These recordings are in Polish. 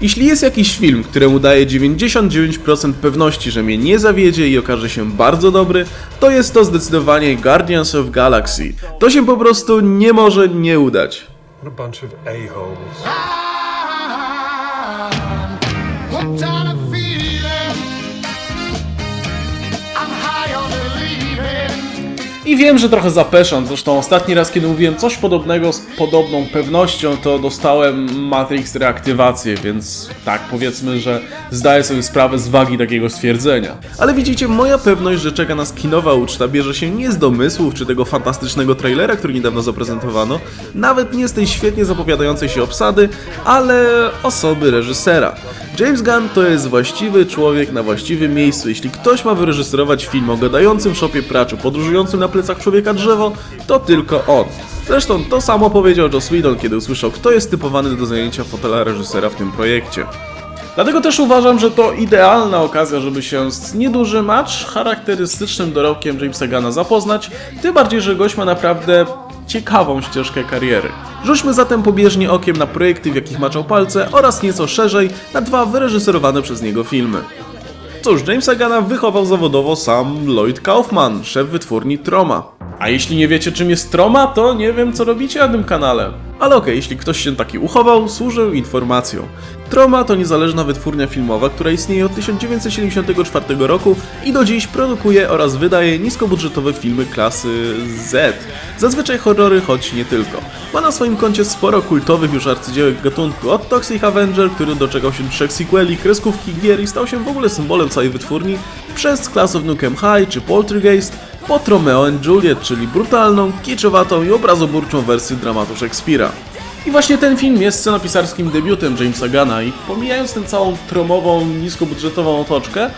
Jeśli jest jakiś film, któremu daje 99% pewności, że mnie nie zawiedzie i okaże się bardzo dobry, to jest to zdecydowanie Guardians of Galaxy. To się po prostu nie może nie udać. What a I wiem, że trochę zapeszam, zresztą ostatni raz, kiedy mówiłem coś podobnego z podobną pewnością, to dostałem Matrix reaktywację, więc tak, powiedzmy, że zdaję sobie sprawę z wagi takiego stwierdzenia. Ale widzicie, moja pewność, że czeka nas kinowa uczta bierze się nie z domysłów, czy tego fantastycznego trailera, który niedawno zaprezentowano, nawet nie z tej świetnie zapowiadającej się obsady, ale osoby reżysera. James Gunn to jest właściwy człowiek na właściwym miejscu. Jeśli ktoś ma wyreżyserować film o gadającym szopie praczu, podróżującym na plecach człowieka drzewo, to tylko on. Zresztą to samo powiedział Joss Whedon, kiedy usłyszał, kto jest typowany do zajęcia fotela reżysera w tym projekcie. Dlatego też uważam, że to idealna okazja, żeby się z niedużym, acz charakterystycznym dorobkiem Jamesa Gunna zapoznać, tym bardziej, że gość ma naprawdę ciekawą ścieżkę kariery. Rzućmy zatem pobieżnie okiem na projekty, w jakich maczał palce oraz nieco szerzej na dwa wyreżyserowane przez niego filmy. Cóż, Jamesa Gunna wychował zawodowo sam Lloyd Kaufman, szef wytwórni Troma. A jeśli nie wiecie czym jest Troma, to nie wiem co robicie na tym kanale. Ale okej, jeśli ktoś się taki uchował, służę informacją. Troma to niezależna wytwórnia filmowa, która istnieje od 1974 roku i do dziś produkuje oraz wydaje niskobudżetowe filmy klasy Z. Zazwyczaj horrory, choć nie tylko. Ma na swoim koncie sporo kultowych już arcydziełek gatunku, od Toxic Avenger, który doczekał się trzech sequeli, kreskówki gier i stał się w ogóle symbolem całej wytwórni, przez Class of Nukem High czy Poltergeist, po Romeo and Juliet, czyli brutalną, kiczowatą i obrazoburczą wersję dramatu Szekspira. I właśnie ten film jest scenopisarskim debiutem Jamesa Gunna i pomijając tę całą tromową, niskobudżetową otoczkę,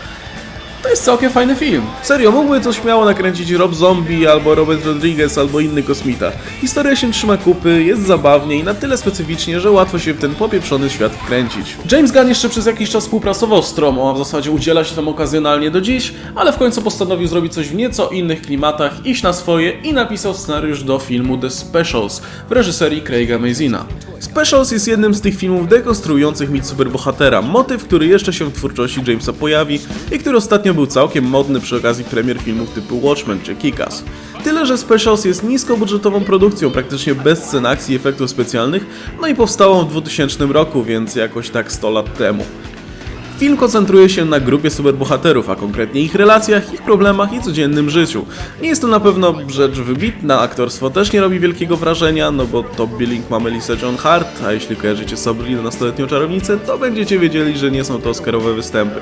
to jest całkiem fajny film. Serio, mógłby to śmiało nakręcić Rob Zombie, albo Robert Rodriguez, albo inny kosmita. Historia się trzyma kupy, jest zabawnie i na tyle specyficznie, że łatwo się w ten popieprzony świat wkręcić. James Gunn jeszcze przez jakiś czas współpracował z Tromą, a w zasadzie udziela się tam okazjonalnie do dziś, ale w końcu postanowił zrobić coś w nieco innych klimatach, iść na swoje i napisał scenariusz do filmu The Specials w reżyserii Craiga Mazina. Specials jest jednym z tych filmów dekonstruujących mit superbohatera, motyw, który jeszcze się w twórczości Jamesa pojawi i który ostatnio był całkiem modny przy okazji premier filmów typu Watchmen czy Kick-Ass. Tyle, że Specials jest niskobudżetową produkcją, praktycznie bez scen akcji i efektów specjalnych, no i powstałą w 2000 roku, więc jakoś tak 100 lat temu. Film koncentruje się na grupie superbohaterów, a konkretnie ich relacjach, ich problemach i codziennym życiu. Nie jest to na pewno rzecz wybitna, aktorstwo też nie robi wielkiego wrażenia, no bo top billing ma Melissa John Hart, a jeśli kojarzycie Sabrinę nastoletnią czarownicę, to będziecie wiedzieli, że nie są to oscarowe występy.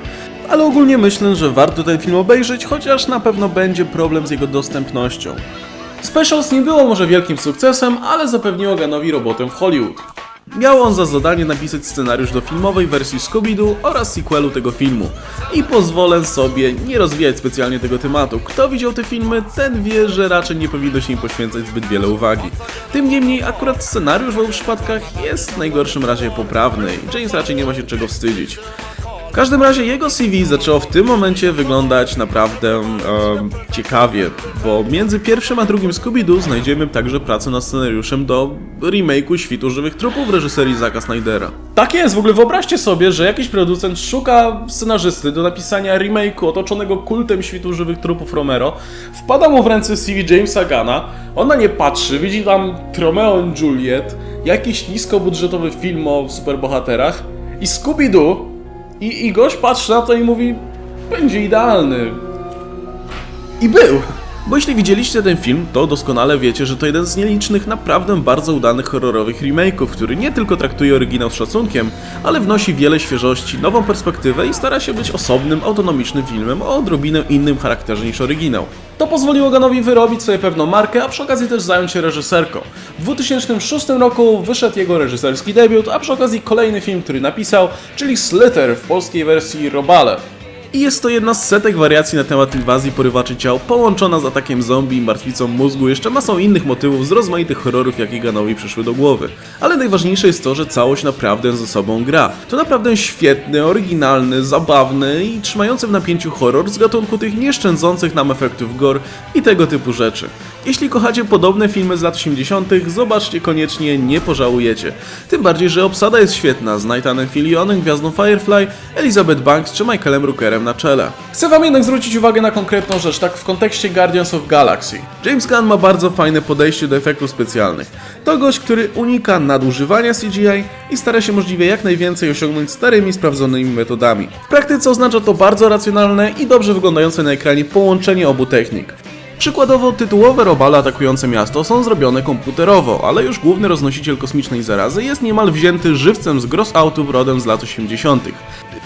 Ale ogólnie myślę, że warto ten film obejrzeć, chociaż na pewno będzie problem z jego dostępnością. Specials nie było może wielkim sukcesem, ale zapewniło Gunnowi robotę w Hollywood. Miał on za zadanie napisać scenariusz do filmowej wersji Scooby-Doo oraz sequelu tego filmu. I pozwolę sobie nie rozwijać specjalnie tego tematu. Kto widział te filmy, ten wie, że raczej nie powinno się im poświęcać zbyt wiele uwagi. Tym niemniej akurat scenariusz w obu przypadkach jest w najgorszym razie poprawny i James raczej nie ma się czego wstydzić. W każdym razie jego CV zaczęło w tym momencie wyglądać naprawdę em, ciekawie, bo między pierwszym a drugim Scooby-Doo znajdziemy także pracę nad scenariuszem do remake'u Świtu Żywych Trupów w reżyserii Zacka Snydera. Tak jest, w ogóle wyobraźcie sobie, że jakiś producent szuka scenarzysty do napisania remake'u otoczonego kultem Świtu Żywych Trupów Romero, wpada mu w ręce CV Jamesa Gana, on na nie patrzy, widzi tam Romeo and Juliet, jakiś niskobudżetowy film o superbohaterach i Scooby-Doo i, I gość patrzy na to i mówi, będzie idealny. I był. Bo jeśli widzieliście ten film, to doskonale wiecie, że to jeden z nielicznych, naprawdę bardzo udanych horrorowych remake'ów, który nie tylko traktuje oryginał z szacunkiem, ale wnosi wiele świeżości, nową perspektywę i stara się być osobnym, autonomicznym filmem o odrobinę innym charakterze niż oryginał. To pozwoliło Ganowi wyrobić sobie pewną markę, a przy okazji też zająć się reżyserką. W 2006 roku wyszedł jego reżyserski debiut, a przy okazji kolejny film, który napisał, czyli Slither w polskiej wersji Robale. I jest to jedna z setek wariacji na temat inwazji porywaczy ciał, połączona z atakiem zombie i martwicą mózgu, jeszcze masą innych motywów z rozmaitych horrorów, jakie Ganowi przyszły do głowy. Ale najważniejsze jest to, że całość naprawdę ze sobą gra. To naprawdę świetny, oryginalny, zabawny i trzymający w napięciu horror z gatunku tych nieszczędzących nam efektów gore i tego typu rzeczy. Jeśli kochacie podobne filmy z lat 80., zobaczcie koniecznie, nie pożałujecie. Tym bardziej, że obsada jest świetna, z Nathanem Fillionem, gwiazdą Firefly, Elizabeth Banks czy Michaelem Rookerem na czele. Chcę wam jednak zwrócić uwagę na konkretną rzecz, tak w kontekście Guardians of Galaxy. James Gunn ma bardzo fajne podejście do efektów specjalnych. To gość, który unika nadużywania CGI i stara się możliwie jak najwięcej osiągnąć starymi, sprawdzonymi metodami. W praktyce oznacza to bardzo racjonalne i dobrze wyglądające na ekranie połączenie obu technik. Przykładowo tytułowe robale atakujące miasto są zrobione komputerowo, ale już główny roznosiciel kosmicznej zarazy jest niemal wzięty żywcem z gross-outów rodem z lat 80.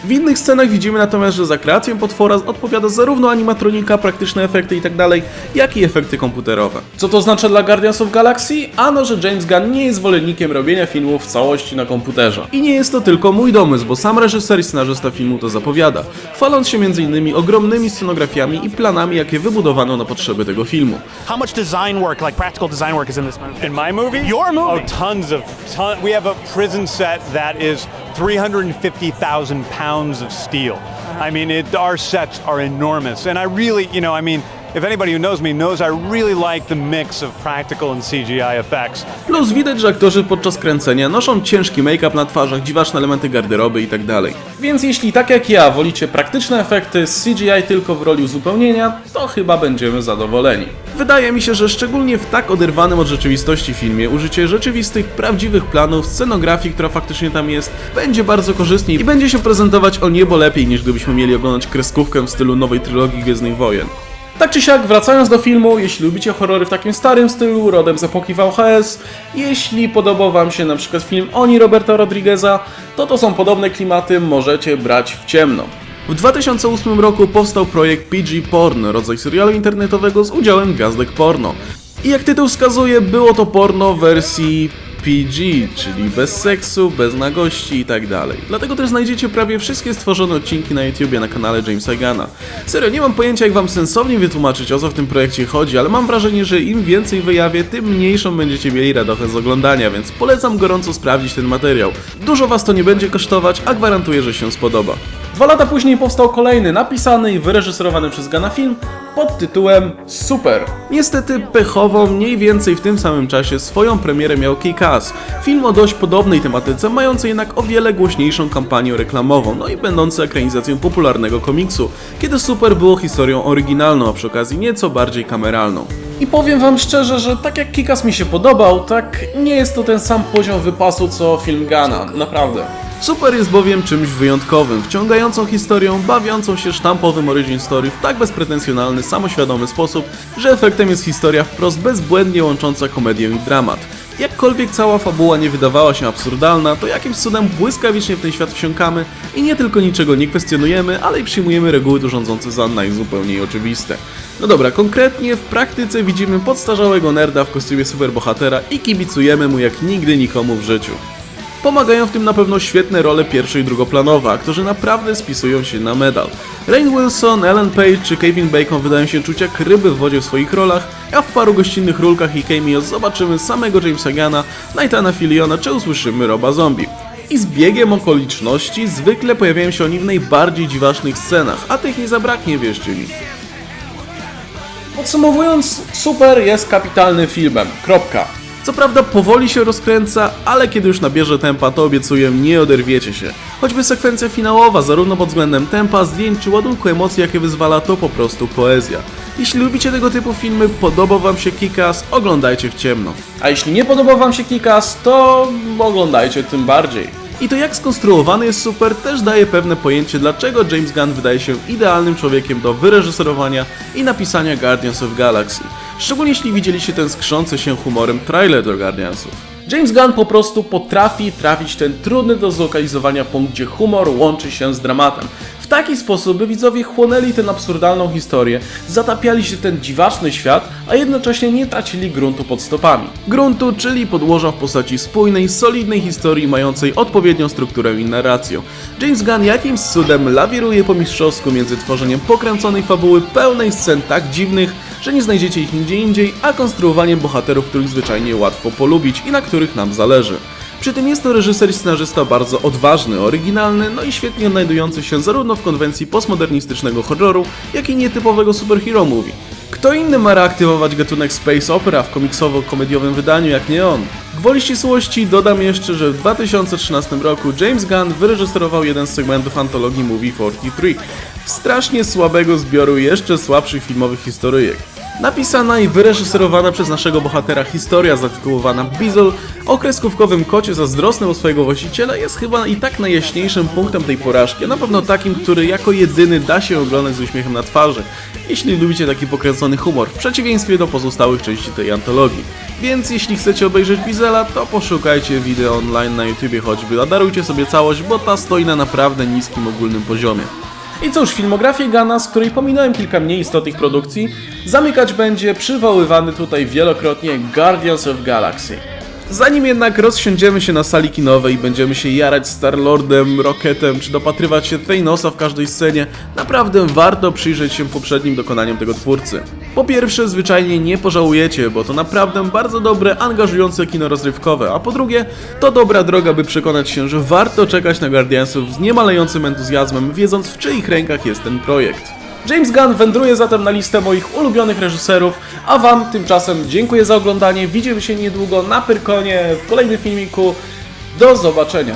W innych scenach widzimy natomiast, że za kreację potwora odpowiada zarówno animatronika, praktyczne efekty itd., jak i efekty komputerowe. Co to oznacza dla Guardians of Galaxy? Ano, że James Gunn nie jest zwolennikiem robienia filmów w całości na komputerze. I nie jest to tylko mój domysł, bo sam reżyser i scenarzysta filmu to zapowiada, chwaląc się m.in. ogromnymi scenografiami i planami, jakie wybudowano na potrzeby tego filmu. How much design work, like practical design work, is in this movie? In my movie? Your movie. Oh, tons of. Ton, we have a prison set that is 350,000 pounds of steel. I mean, it, our sets are enormous. And I really, you know, I mean, if anybody who knows me knows I really like the mix of practical and CGI effects. Plus widać, że aktorzy podczas kręcenia noszą ciężki make-up na twarzach, dziwaczne elementy garderoby itd. Więc jeśli tak jak ja wolicie praktyczne efekty z CGI tylko w roli uzupełnienia, to chyba będziemy zadowoleni. Wydaje mi się, że szczególnie w tak oderwanym od rzeczywistości filmie użycie rzeczywistych, prawdziwych planów, scenografii, która faktycznie tam jest, będzie bardzo korzystnie i będzie się prezentować o niebo lepiej niż gdybyśmy mieli oglądać kreskówkę w stylu nowej trylogii Gwiezdnych Wojen. Tak czy siak, wracając do filmu, jeśli lubicie horrory w takim starym stylu, rodem z epoki VHS, jeśli podobał wam się na przykład film Oni Roberta Rodrigueza, to to są podobne klimaty, możecie brać w ciemno. W 2008 roku powstał projekt PG Porn, rodzaj serialu internetowego z udziałem gwiazdek porno. I jak tytuł wskazuje, było to porno wersji PG, czyli bez seksu, bez nagości i tak dalej. Dlatego też znajdziecie prawie wszystkie stworzone odcinki na YouTubie na kanale Jamesa Gana. Serio, nie mam pojęcia jak wam sensownie wytłumaczyć o co w tym projekcie chodzi, ale mam wrażenie, że im więcej wyjawię, tym mniejszą będziecie mieli radochę z oglądania, więc polecam gorąco sprawdzić ten materiał. Dużo was to nie będzie kosztować, a gwarantuję, że się spodoba. Dwa lata później powstał kolejny napisany i wyreżyserowany przez Gana film pod tytułem Super. Niestety pechowo mniej więcej w tym samym czasie swoją premierę miał Kick-Ass, film o dość podobnej tematyce, mający jednak o wiele głośniejszą kampanię reklamową, no i będący ekranizacją popularnego komiksu, kiedy Super było historią oryginalną, a przy okazji nieco bardziej kameralną. I powiem wam szczerze, że tak jak Kikas mi się podobał, tak nie jest to ten sam poziom wypasu co film Gana, naprawdę. Super jest bowiem czymś wyjątkowym, wciągającą historią, bawiącą się sztampowym origin story w tak bezpretensjonalny, samoświadomy sposób, że efektem jest historia wprost bezbłędnie łącząca komedię i dramat. Jakkolwiek cała fabuła nie wydawała się absurdalna, to jakimś cudem błyskawicznie w ten świat wsiąkamy i nie tylko niczego nie kwestionujemy, ale i przyjmujemy reguły tu rządzące za najzupełniej oczywiste. No dobra, konkretnie w praktyce widzimy podstarzałego nerda w kostiumie superbohatera i kibicujemy mu jak nigdy nikomu w życiu. Pomagają w tym na pewno świetne role pierwszo i drugoplanowe, aktorzy naprawdę spisują się na medal. Rain Wilson, Ellen Page czy Kevin Bacon wydają się czuć jak ryby w wodzie w swoich rolach, a w paru gościnnych rulkach i cameos zobaczymy samego Jamesa Gana, Nathana Filliona czy usłyszymy Roba Zombie. I z biegiem okoliczności zwykle pojawiają się oni w najbardziej dziwacznych scenach, a tych nie zabraknie, wierzcie mi. Podsumowując, Super jest kapitalnym filmem. Kropka. Co prawda powoli się rozkręca, ale kiedy już nabierze tempa, to obiecuję, nie oderwiecie się. Choćby sekwencja finałowa, zarówno pod względem tempa, zdjęć czy ładunku emocji, jakie wyzwala, to po prostu poezja. Jeśli lubicie tego typu filmy, podoba wam się Kikas, oglądajcie w ciemno. A jeśli nie podoba wam się Kikas, to oglądajcie tym bardziej. I to jak skonstruowany jest super też daje pewne pojęcie dlaczego James Gunn wydaje się idealnym człowiekiem do wyreżyserowania i napisania Guardians of Galaxy. Szczególnie jeśli widzieliście ten skrzący się humorem trailer do Guardiansów. James Gunn po prostu potrafi trafić ten trudny do zlokalizowania punkt, gdzie humor łączy się z dramatem. W taki sposób, by widzowie chłonęli tę absurdalną historię, zatapiali się w ten dziwaczny świat, a jednocześnie nie tracili gruntu pod stopami. Gruntu, czyli podłoża w postaci spójnej, solidnej historii mającej odpowiednią strukturę i narrację. James Gunn jakimś cudem lawiruje po mistrzowsku między tworzeniem pokręconej fabuły pełnej scen tak dziwnych, że nie znajdziecie ich nigdzie indziej, a konstruowaniem bohaterów, których zwyczajnie łatwo polubić i na których nam zależy. Przy tym jest to reżyser i scenarzysta bardzo odważny, oryginalny, no i świetnie odnajdujący się zarówno w konwencji postmodernistycznego horroru, jak i nietypowego superhero movie. Kto inny ma reaktywować gatunek space opera w komiksowo-komediowym wydaniu jak nie on? Gwoli ścisłości dodam jeszcze, że w 2013 roku James Gunn wyreżyserował jeden z segmentów antologii Movie 43, strasznie słabego zbioru jeszcze słabszych filmowych historyjek. Napisana i wyreżyserowana przez naszego bohatera historia zatytułowana Beazle o kreskówkowym kocie zazdrosnym o swojego właściciela jest chyba i tak najjaśniejszym punktem tej porażki, a na pewno takim, który jako jedyny da się oglądać z uśmiechem na twarzy, jeśli lubicie taki pokręcony humor, w przeciwieństwie do pozostałych części tej antologii. Więc jeśli chcecie obejrzeć Bizela, to poszukajcie wideo online na YouTubie choćby, a darujcie sobie całość, bo ta stoi na naprawdę niskim ogólnym poziomie. I cóż, filmografię Gana, z której pominąłem kilka mniej istotnych produkcji, zamykać będzie przywoływany tutaj wielokrotnie Guardians of Galaxy. Zanim jednak rozsiądziemy się na sali kinowej i będziemy się jarać Star-Lordem, Rocketem, czy dopatrywać się Thanosa w każdej scenie, naprawdę warto przyjrzeć się poprzednim dokonaniom tego twórcy. Po pierwsze, zwyczajnie nie pożałujecie, bo to naprawdę bardzo dobre, angażujące kino rozrywkowe, a po drugie, to dobra droga, by przekonać się, że warto czekać na Guardiansów z niemalejącym entuzjazmem, wiedząc w czyich rękach jest ten projekt. James Gunn wędruje zatem na listę moich ulubionych reżyserów, a Wam tymczasem dziękuję za oglądanie. Widzimy się niedługo na Pyrkonie w kolejnym filmiku. Do zobaczenia.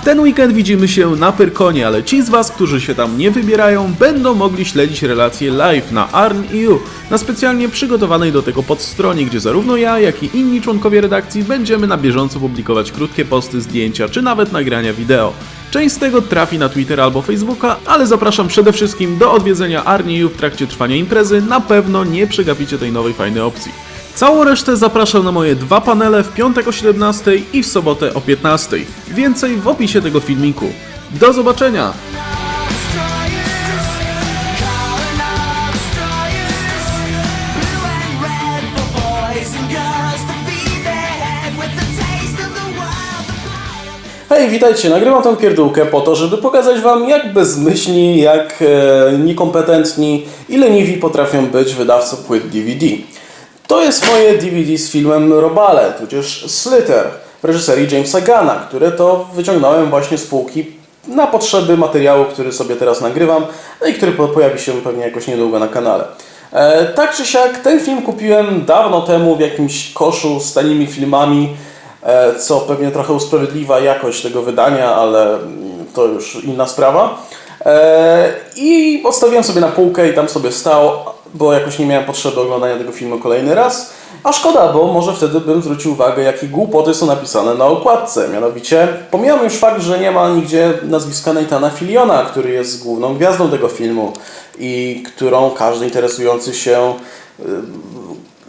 W ten weekend widzimy się na Pyrkonie, ale ci z Was, którzy się tam nie wybierają, będą mogli śledzić relacje live na ARN.eu, na specjalnie przygotowanej do tego podstronie, gdzie zarówno ja, jak i inni członkowie redakcji będziemy na bieżąco publikować krótkie posty, zdjęcia czy nawet nagrania wideo. Część z tego trafi na Twittera albo Facebooka, ale zapraszam przede wszystkim do odwiedzenia ARN.eu w trakcie trwania imprezy, na pewno nie przegapicie tej nowej fajnej opcji. Całą resztę zapraszam na moje dwa panele w piątek o 17 i w sobotę o 15. Więcej w opisie tego filmiku. Do zobaczenia! Hej, witajcie, nagrywam tę pierdółkę po to, żeby pokazać wam jak bezmyślni, jak e, niekompetentni i leniwi potrafią być wydawcy płyt DVD. To jest moje DVD z filmem Robale, tudzież Slither w reżyserii Jamesa Gana, które to wyciągnąłem właśnie z półki na potrzeby materiału, który sobie teraz nagrywam, no i który po- pojawi się pewnie jakoś niedługo na kanale. E, tak czy siak, ten film kupiłem dawno temu w jakimś koszu z tanimi filmami, co pewnie trochę usprawiedliwia jakość tego wydania, ale to już inna sprawa. E, I odstawiłem sobie na półkę i tam sobie stał, bo jakoś nie miałem potrzeby oglądania tego filmu kolejny raz. A szkoda, bo może wtedy bym zwrócił uwagę, jakie głupoty są napisane na okładce. Mianowicie, pomijam już fakt, że nie ma nigdzie nazwiska Nathana Filiona, który jest główną gwiazdą tego filmu i którą każdy interesujący się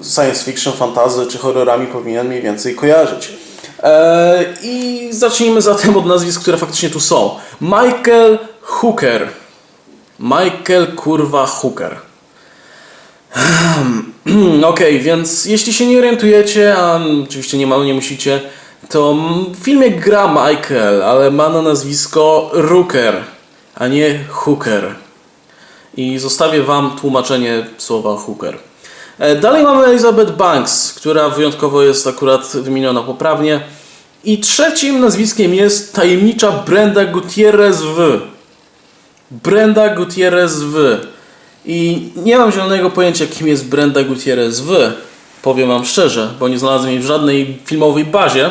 science fiction, fantazy czy horrorami powinien mniej więcej kojarzyć. Eee, I zacznijmy zatem od nazwisk, które faktycznie tu są. Michael Hooker. Michael kurwa Hooker. Okej, więc jeśli się nie orientujecie, a oczywiście nie, ma, nie musicie, to w filmie gra Michael, ale ma na nazwisko Rooker, a nie Hooker. I zostawię Wam tłumaczenie słowa hooker. E, Dalej mamy Elizabeth Banks, która wyjątkowo jest akurat wymieniona poprawnie. I trzecim nazwiskiem jest tajemnicza Brenda Gutierrez W. Brenda Gutierrez W. I nie mam zielonego pojęcia, kim jest Brenda Gutierrez W. Powiem Wam szczerze, bo nie znalazłem jej w żadnej filmowej bazie,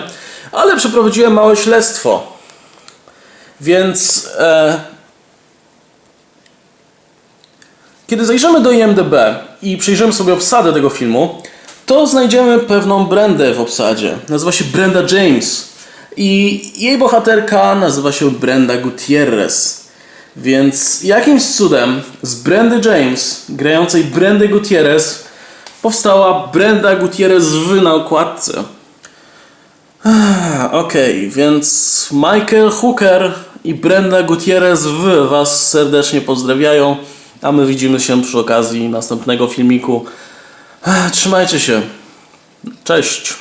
ale przeprowadziłem małe śledztwo. Więc e, Kiedy zajrzymy do IMDb i przyjrzymy sobie obsadę tego filmu, to znajdziemy pewną Brendę w obsadzie. Nazywa się Brenda James. I jej bohaterka nazywa się Brenda Gutierrez. Więc jakimś cudem z Brendy James, grającej Brendy Gutierrez, powstała Brenda Gutierrez w na Okej, więc Michael Hooker i Brenda Gutierrez w Was serdecznie pozdrawiają, a my widzimy się przy okazji następnego filmiku. Trzymajcie się. Cześć.